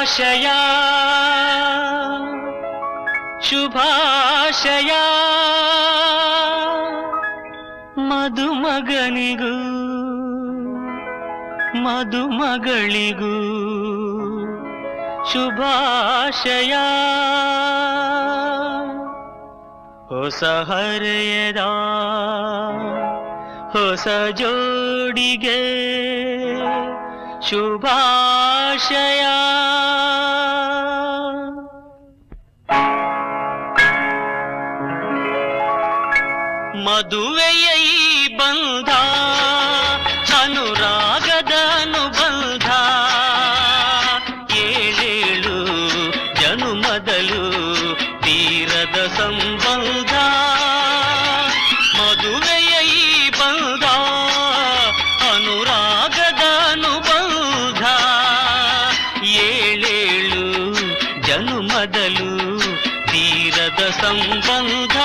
ಶುಭಾಶಯ. ಶುಭಾಶಯ. ಮಧುಮಗನಿಗೂ ಮಧುಮಗಳಿಗೂ ಶುಭಾಶಯ. ಹೊಸ ಹರೆಯದ ಹೊಸ ಜೋಡಿಗೆ శుభాశయా మధువయ్య బంధా చనురా ಜನುಮದಲು ತೀರದ ಸಂಬಂಧ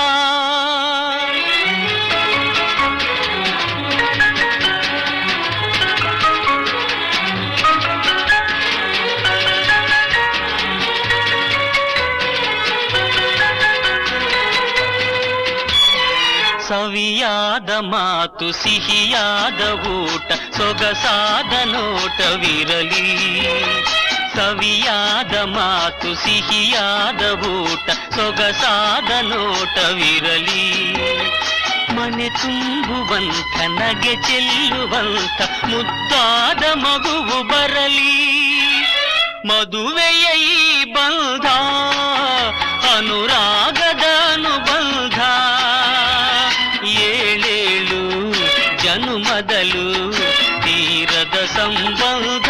ಸವಿಯಾದ ಮಾತು ಸಿಹಿಯಾದ ಊಟ ಸೊಗಸಾದ ನೋಟವಿರಲಿ ಸವಿಯಾದ ಮಾತು ಸಿಹಿಯಾದ ಊಟ ಸೊಗಸಾದ ನೋಟವಿರಲಿ ಮನೆ ತುಂಬುವಂತ ನಗೆ ಚೆಲ್ಲುವಂತ ಮುದ್ದಾದ ಮಗುವು ಬರಲಿ ಮದುವೆಯ ಈ ಬಂಧ ಅನುರಾಗದ ಅನುಬಂಧ ಏಳೇಳು ಜನುಮದಲು ತೀರದ ಸಂಬಂಧ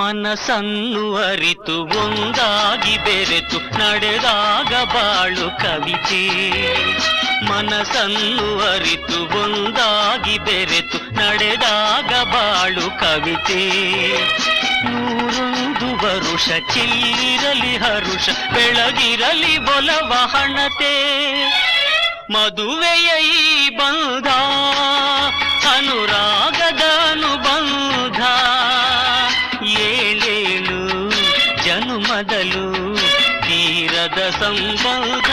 ಮನಸ್ಸನ್ನು ಅರಿತು ಒಂದಾಗಿ ಬೆರೆತು ನಡೆದಾಗ ಬಾಳು ಕವಿತೆ ಮನಸ್ಸನ್ನು ಅರಿತು ಒಂದಾಗಿ ಬೆರೆತು ನಡೆದಾಗ ಬಾಳು ಕವಿತೆ ನೂರೊಂದು ವರುಷ ಚಿಲ್ಲಿರಲಿ ಹರುಷ, ಬೆಳಗಿರಲಿ ಬೊಲವ ಹಣತೆ. ಮದುವೆಯ ಈ ಬಂಧ ಜನುಮದಲು ತೀರದ ಸಂಬಂಧ.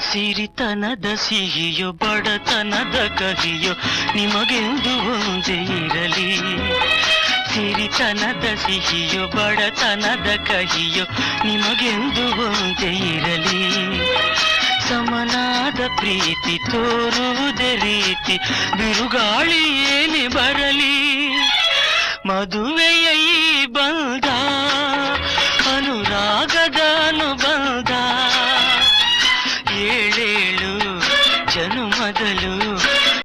ಸಿರಿತನದ ಸಿಹಿಯೋ ಬಡತನದ ಕಹಿಯೋ ನಿಮಗೆಂದು ಒಂದೇ ಇರಲಿ. ಸಿರಿತನದ ಸಿಹಿಯೋ, ಬಡತನದ ಕಹಿಯೋ ನಿಮಗೆಂದು ಒಂದೇ ಇರಲಿ. ಸಮನಾದ ಪ್ರೀತಿ ತೋರುವುದೇ ರೀತಿ, ಬಿರುಗಾಳಿ ಏನೇ ಬರಲಿ. ಮದುವೆಯ